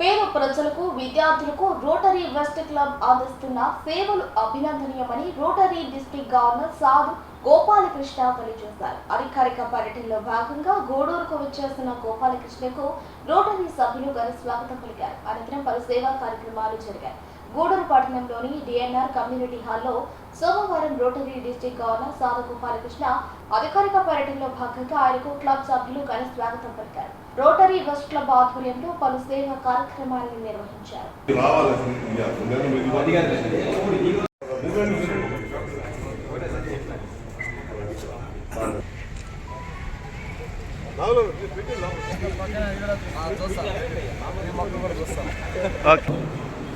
పేద ప్రజలకు విద్యార్థులకు రోటరీ వెస్ట్ క్లబ్ అందిస్తున్న సేవలు అభినందనీయమని రోటరీ డిస్టిక్ గవర్నర్ సాధు గోపాలకృష్ణ తెలియజేశారు. అధికారిక పర్యటనలో భాగంగా గూడూరుకు వచ్చేస్తున్న గోపాలకృష్ణకు రోటరీ సభ్యులు ఘన స్వాగతం పలికారు. అనంతరం పలు సేవా కార్యక్రమాలు జరిగాయి. గూడూరు పట్టణంలోని డిఎన్ఆర్ కమ్యూనిటీ హాల్లో సోమవారం రోటరీ డిస్టిక్ గవర్నర్ సాధు గోపాలకృష్ణ అధికారిక పర్యటనలో భాగంగా ఆయనకు క్లబ్ సభ్యులు ఘన స్వాగతం పలికారు. రోటరీ వెస్ట్ క్లబ్ ఆధ్వర్యంలో పలు సేవా కార్యక్రమాలను నిర్వహించారు. రావాలి అసలు ఇక అందరం ఇది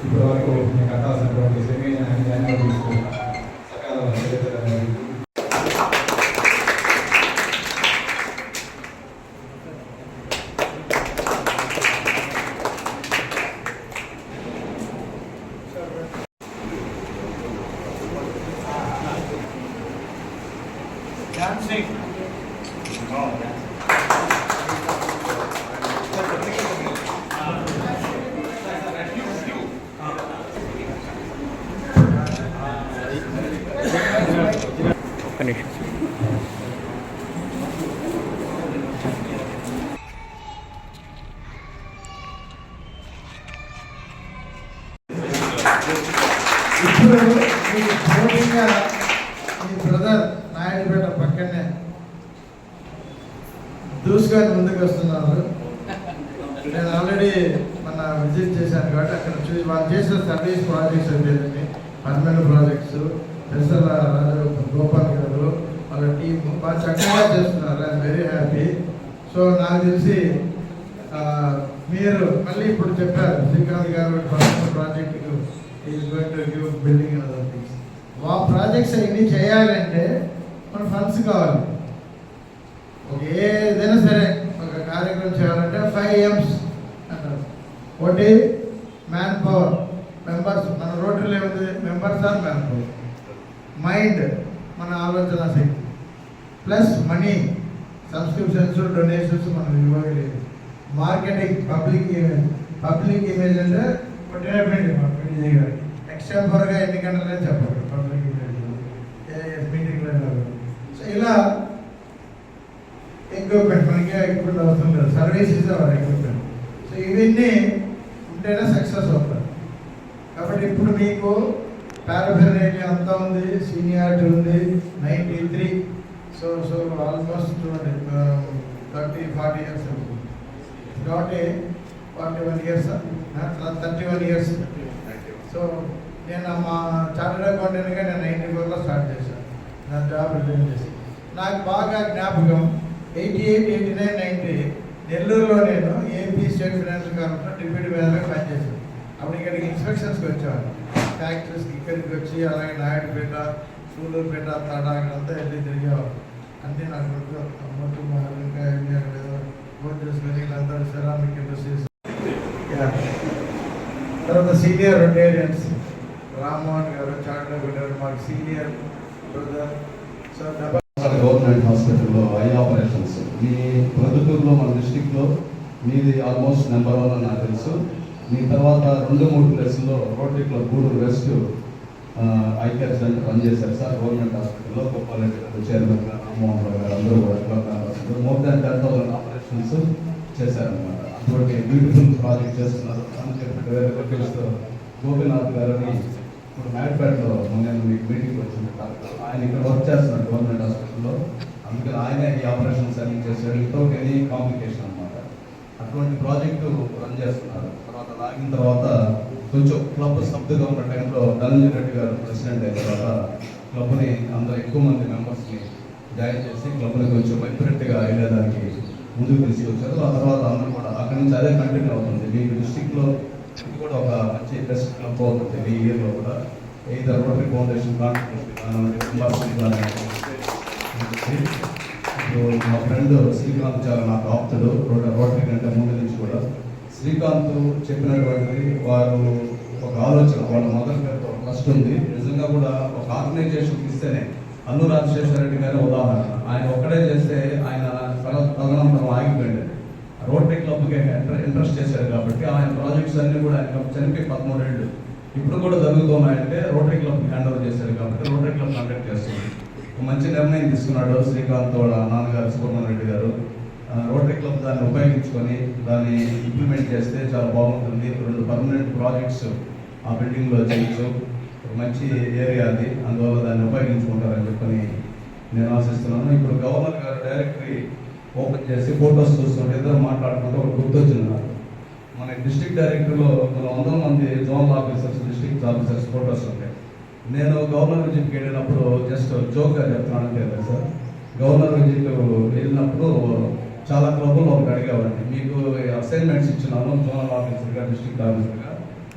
ఇప్పటివరకు మీకు కట్టాల్సినటువంటి సెమీన్ అన్ని అన్ని తీసుకు సకాలంలో చేశారని ఇప్పుడు మీ మీ బ్రదర్ నాయుడుపేట పక్కనే దూసుకొని ముందుకు వస్తున్నారు నేను ఆల్రెడీ మన విజిట్ చేశాను కాబట్టి అక్కడ చూసి వాళ్ళు చేసిన సర్వీస్ ప్రాజెక్ట్స్ అంతేనండి పర్మనెంట్ ప్రాజెక్ట్స్ పెసల గోపాల్ గారు బాగా చక్కగా చేస్తున్నారు. ఐఎమ్ వెరీ హ్యాపీ సో నాకు తెలిసి మీరు మళ్ళీ ఇప్పుడు చెప్పారు Srikanth garu project is going to give building and other things projects అన్ని చేయాలంటే మన ఫండ్స్ కావాలి. ఒక ఏదైనా సరే ఒక కార్యక్రమం చేయాలంటే ఫైవ్ ఎమ్స్ అంటారు. ఒకటి మ్యాన్ పవర్ మెంబర్స్ మన రోడ్లు ఏముంది? Members are man power mind మన ఆలోచన శక్తి. ప్లస్ మనీ సబ్స్క్రిప్షన్స్ డొనేషన్స్ మనం ఇవ్వగలేదు మార్కెటింగ్ పబ్లిక్ పబ్లిక్ ఇమేజ్ అంటే కొట్టినటువంటి మీటింగ్ గారు ఎక్స్టెంపర్గా ఎన్ని గంటలనే చెప్పరు పబ్లిక్ ఇమేజ్ మీటింగ్లో సో ఇలా ఎక్విప్మెంట్ మనకి ఎక్విప్మెంట్ అవసరం లేదు. సర్వీసెస్ అవర్ ఎక్విప్మెంట్ సో ఇవన్నీ ఉంటేనే సక్సెస్ అవుతారు కాబట్టి ఇప్పుడు మీకు పారాఫెర్నేటీ అంతా ఉంది సీనియారిటీ ఉంది ninety three so so almost thirty forty years కాబట్టి forty one years thirty one years so నేను మా చార్టెడ్ అకౌంటెంట్గా నేను నైన్టీ ఫోర్లో స్టార్ట్ చేశాను నా జాబ్ రిజైన్ చేసి నాకు బాగా జ్ఞాపకం eighty eight eighty nine ninety నెల్లూరులో నేను AP state financial corporation deputy మేనేజర్గా పనిచేశాను. అప్పుడు ఇక్కడికి ఇన్స్పెక్షన్స్కి వచ్చేవాడు ఫ్యాక్టరీస్కి ఇక్కడికి వచ్చి అలాగే నాయుడుపేట సూళ్ళూరుపేట తడా అక్కడంతా వెళ్ళి తిరిగేవాడు అంటే నాకు ఇంకా కానీ వీళ్ళందరూ సెరామిక్ ఇండస్ట్రీస్ తర్వాత senior Rotarians Rammohan garu charter garu మాకు senior brother. So double government హాస్పిటల్లో ఐ ఆపరేషన్స్. మీ ప్రొద్దుటూరులో మన డిస్టిక్లో మీది ఆల్మోస్ట్ నెంబర్ వన్ అని నాకు తెలుసు. మీ తర్వాత రెండు మూడు ప్లేసుల్లో rotary club Gudur west eye care centre పనిచేశారు చేశారు సార్. గవర్నమెంట్ హాస్పిటల్లో గోపాలరెడ్డి గారు చైర్మన్ గారు రామ్మోహన్ రావు గారు అందరూ కూడా more than ten thousand operations చేశారనమాట అటువంటి బ్యూటిఫుల్ ప్రాజెక్ట్ చేస్తున్నారు. అని చెప్పి గోపీనాథ్ గారని ఇప్పుడు మ్యాడ్పేటలో నేను మీకు మీటింగ్ వచ్చింది ఆయన ఇక్కడ వర్క్ చేస్తున్నారు గవర్నమెంట్ హాస్పిటల్లో. అందుకని ఆయనే ఈ ఆపరేషన్స్ అన్ని చేశారు. వితౌట్ ఎనీ కాంప్లికేషన్ అనమాట అటువంటి ప్రాజెక్టు రన్ చేస్తున్నారు. తర్వాత లాగిన తర్వాత కొంచెం క్లబ్ స్తబ్దుగా ఉన్న టైంలో ధనంజయ రెడ్డి గారు ప్రెసిడెంట్ అయిన తర్వాత క్లబ్ని అందరూ ఎక్కువ మంది మెంబర్స్ని జాయిన్ చేసి క్లబ్ని కొంచెం వైబ్రెంట్గా వెళ్ళేదానికి ముందుకు తీసుకొచ్చారు. ఆ తర్వాత అందరూ కూడా అక్కడి నుంచి అదే కంటిన్యూ అవుతుంది. మీకు డిస్టిక్లో కూడా ఒక మంచి బెస్ట్ క్లబ్ అవుతుంది. ఈ ఇయర్లో కూడా ఏదో రోటరీ ఫౌండేషన్ కాంట్రిబ్యూషన్ మా ఫ్రెండ్ శ్రీకాంత్ చాలా నాకు ఆప్తుడు. రోడ్ రోటరీ కంటే ముందు నుంచి కూడా శ్రీకాంత్ చెప్పినటువంటిది వారు ఒక ఆలోచన వాళ్ళ మదర్ పేరుతో ఫస్ట్ ఉంది. నిజంగా కూడా ఒక ఆర్గనైజేషన్ ఇస్తేనే అల్లు రాజశేఖర రెడ్డి గారి ఉదాహరణ. ఆయన ఒక్కడే చేస్తే ఆయన తదనంతరం ఆగిపోయింది రోటరీ క్లబ్కి ఇంట్రెస్ట్ చేశారు కాబట్టి ఆయన ప్రాజెక్ట్స్ అన్ని కూడా ఆయన చనిపోయి పదమూడేళ్ళు ఇప్పుడు కూడా జరుగుతున్నాయంటే రోటరీ క్లబ్ హ్యాండ్ ఓవర్ చేశారు కాబట్టి రోటరీ క్లబ్ కండక్ట్ చేస్తుంది మంచి నిర్ణయం తీసుకున్నాడు శ్రీకాంత్ వాళ్ళ నాన్నగారు సుబ్రహ్మణ్య రెడ్డి గారు. రోటరీ క్లబ్ దాన్ని ఉపయోగించుకొని దాన్ని ఇంప్లిమెంట్ చేస్తే చాలా బాగుంటుంది. రెండు పర్మనెంట్ ప్రాజెక్ట్స్ ఆ బిల్డింగ్లో చేయొచ్చు. ఒక మంచి ఏరియా అది. అందువల్ల దాన్ని ఉపయోగించుకుంటారని చెప్పని నేను ఆశిస్తున్నాను. ఇప్పుడు గవర్నర్ గారు డైరెక్టరీ ఓపెన్ చేసి ఫోటోస్ చూస్తుంటే ఇద్దరు మాట్లాడుకుంటే ఒక గుర్తొచ్చింది నాకు మన డిస్టిక్ డైరెక్టర్లో మన వందల మంది zonal officers district officers photos ఉంటాయి. నేను గవర్నర్ విజిట్కి వెళ్ళినప్పుడు జస్ట్ జోక్గా చెప్తున్నాను అంతే కదా సార్? గవర్నర్ విజిట్ వెళ్ళినప్పుడు చాలా క్లబ్లో ఒకటి అడిగేవాడిని. మీకు అసైన్మెంట్స్ ఇచ్చినాను జోనల్ ఆఫీసర్గా డిస్ట్రిక్ట్ ఆఫీసర్గా.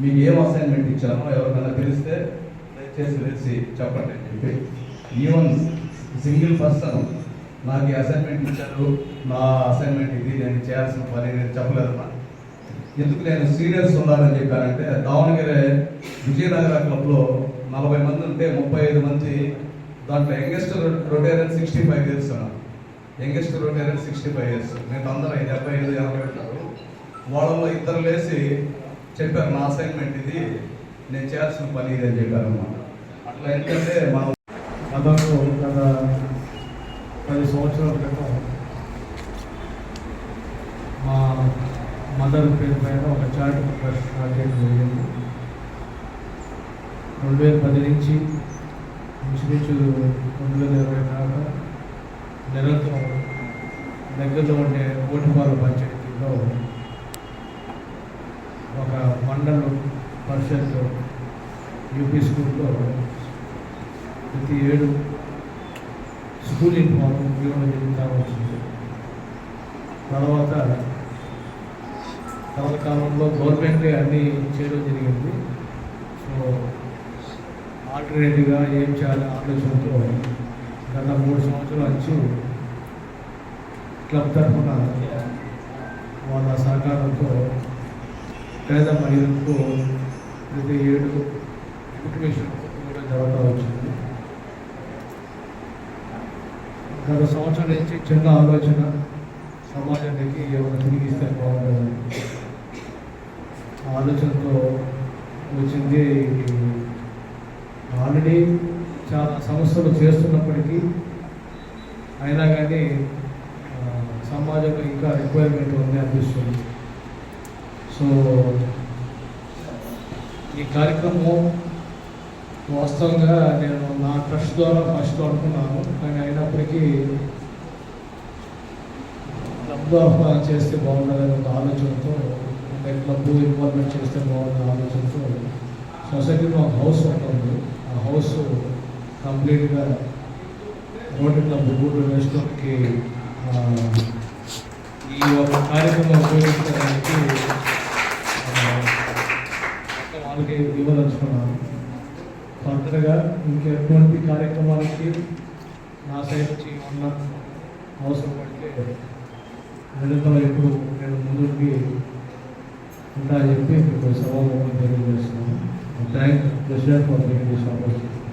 మీకు ఏం అసైన్మెంట్ ఇచ్చానో ఎవరికైనా తెలిస్తే దయచేసి తెలిసి చెప్పండి అని చెప్పి. ఈవెన్ సింగిల్ పర్సన్ నాకు ఈ అసైన్మెంట్ ఇచ్చారు నా అసైన్మెంట్ ఇది నేను చేయాల్సిన పని నేను చెప్పలేదు ఎందుకు నేను సీరియస్ ఉన్నానని చెప్పానంటే దావణగిరి విజయనగర క్లబ్లో నలభై మంది ఉంటే ముప్పై ఐదు మంది దాంట్లో youngest Rotarian sixty five years youngest Rotarian sixty five years నేను అందరూ డెబ్బై ఐదు ఎనభై ఉంటారు. వాళ్ళలో ఇద్దరు లేచి చెప్పారు నా అసైన్మెంట్ ఇది. నేను చేయాల్సిన పని ఇది అని చెప్పారు అన్నమాట అట్లా ఏంటంటే మనం గతంలో గత పది సంవత్సరాల క్రితం మా మదర్ పేరు పైన ఒక చారిటబుల్ ట్రస్ట్ స్టార్ట్ చేయడం జరిగింది. రెండు వేల పది నుంచి ఇంచుమించు రెండు వేల ఇరవై దాకా నిరంతరం దగ్గరలో ఉండే ఓటిపాల పంచాయతీలో ఒక మండల పరిషత్ యూపీ స్కూల్లో ప్రతి ఏడు స్కూల్ యూనిఫామ్ ఇవ్వడం జరుగుతూ వచ్చింది. తర్వాత తర్వాత కాలంలో గవర్నమెంట్ అన్నీ చేయడం జరిగింది. సో ఆల్టర్నేటివ్గా ఏం చేయాలి ఆలోచనతో గత మూడు సంవత్సరాల నుంచి క్లబ్ తరఫున వాళ్ళ సహకారంతో పేద మహిళలకు ప్రతి ఏడు ఎడ్యుకేషన్ కూడా జరుగుతూ వచ్చింది. గత సంవత్సరం నుంచి చిన్న ఆలోచన సమాజానికి ఏమైనా తిరిగిస్తే బాగుంటుంది ఆ ఆలోచనతో వచ్చింది. ఆల్రెడీ చాలా సంస్థలు చేస్తున్నప్పటికీ అయినా కానీ సమాజంలో ఇంకా రిక్వైర్మెంట్ ఉంది అనిపిస్తుంది. సో ఈ కార్యక్రమం వాస్తవంగా నేను నా ట్రస్ట్ ద్వారా ఫస్ట్ అనుకున్నాను కానీ అయినప్పటికీ క్లబ్ ఆహ్వానం చేస్తే బాగుంటుందని ఒక ఆలోచనతో అంటే క్లబ్ ఇన్వాల్వ్మెంట్ చేస్తే బాగుంటుంది ఆలోచనతో సొసైటీలో ఒక హౌస్ ఉంటుంది ఆ హౌస్ కంప్లీట్గా రోడ్డు క్లబ్ గూడు వేసుకోవడానికి ఈ ఒక కార్యక్రమం ఉపయోగించడానికి వాళ్ళకి ఇవ్వదలుచుకున్నాను ఫర్దర్గా ఇంకెటువంటి కార్యక్రమాలకి నా సైడ్ నుంచి ఉన్న అవసరం పడితే నిరంతరం ఎప్పుడు నేను ముందుకి ఉంటా చెప్పి మీకు సభాముఖం తెలియజేస్తున్నాను. Thank president for this opportunity